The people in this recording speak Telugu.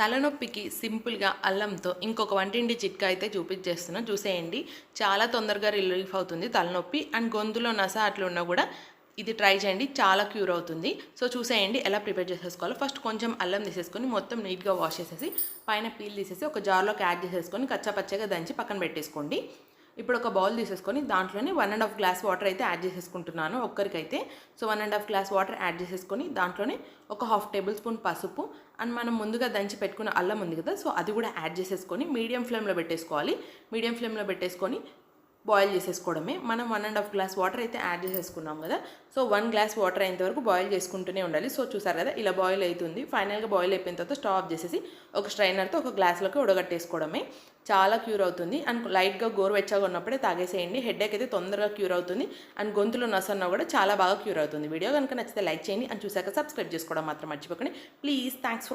తలనొప్పికి సింపుల్గా అల్లంతో ఇంకొక వంటింటి చిట్కా అయితే చూపించేస్తున్నా. చూసేయండి. చాలా తొందరగా రిలీఫ్ అవుతుంది తలనొప్పి. అండ్ గొంతులో నస అట్లున్నా కూడా ఇది ట్రై చేయండి. చాలా క్యూర్ అవుతుంది. సో చూసేయండి ఎలా ప్రిపేర్ చేసేసుకోవాలో. ఫస్ట్ కొంచెం అల్లం తీసేసుకొని మొత్తం నీట్గా వాష్ చేసేసి పైన పీల్ తీసేసి ఒక జార్లోకి యాడ్ చేసేసుకొని కచ్చపచ్చగా దంచి పక్కన పెట్టేసుకోండి. ఇప్పుడు ఒక బౌల్ తీసేసుకొని దాంట్లోనే one and half glass water అయితే యాడ్ చేసేసుకుంటున్నాను ఒక్కరికైతే. So one and half glass water add చేసేసుకొని దాంట్లోనే ఒక హాఫ్ టేబుల్ స్పూన్ పసుపు అండ్ మనం ముందుగా దంచి పెట్టుకున్న అల్లం ఉంది కదా సో అది కూడా యాడ్ చేసేసుకొని మీడియం ఫ్లేమ్లో పెట్టేసుకోవాలి. మీడియం ఫ్లేమ్లో పెట్టేసుకొని బాయిల్ చేసేసుకోవడమే. మనం one and half glass water అయితే యాడ్ చేసేసుకున్నాం కదా. సో వన్ గ్లాస్ వాటర్ అయ్యేంత వరకు బాయిల్ చేసుకుంటూనే ఉండాలి. సో చూసారు కదా ఇలా బాయిల్ అవుతుంది ఫైనల్గా బాయిల్ అయిపోయిన తర్వాత స్టవ్ ఆఫ్ చేసేసి ఒక స్ట్రైనర్తో ఒక గ్లాస్లోకి ఉడగట్టేసుకోవడమే చాలా క్యూర్ అవుతుంది. అండ్ లైట్గా గోరువెచ్చగా ఉన్నప్పుడే తాగేసేయండి. హెడ్ఏక్ అయితే తొందరగా క్యూర్ అవుతుంది. అండ్ గొంతులో నసన్న కూడా చాలా బాగా క్యూర్ అవుతుంది. వీడియో కనుక నచ్చితే లైక్ చేయండి. అండ్ చూసాక సబ్స్క్రైబ్ చేసుకోవడం మాత్రం మర్చిపోకండి. Please thanks for